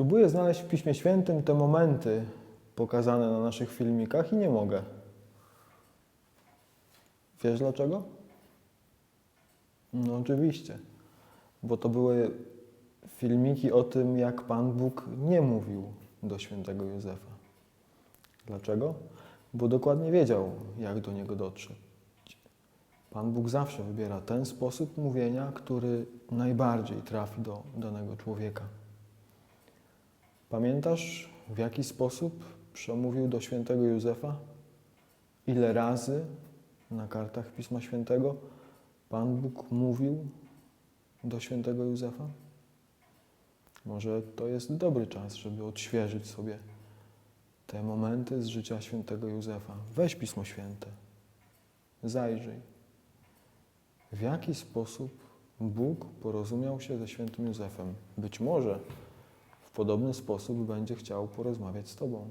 Próbuję znaleźć w Piśmie Świętym te momenty pokazane na naszych filmikach i nie mogę. Wiesz dlaczego? No oczywiście, bo to były filmiki o tym, jak Pan Bóg nie mówił do świętego Józefa. Dlaczego? Bo dokładnie wiedział, jak do niego dotrzeć. Pan Bóg zawsze wybiera ten sposób mówienia, który najbardziej trafi do danego człowieka. Pamiętasz, w jaki sposób przemówił do świętego Józefa? Ile razy na kartach Pisma Świętego Pan Bóg mówił do świętego Józefa? Może to jest dobry czas, żeby odświeżyć sobie te momenty z życia świętego Józefa. Weź Pismo Święte, zajrzyj. W jaki sposób Bóg porozumiał się ze świętym Józefem? Być może w podobny sposób będzie chciał porozmawiać z Tobą.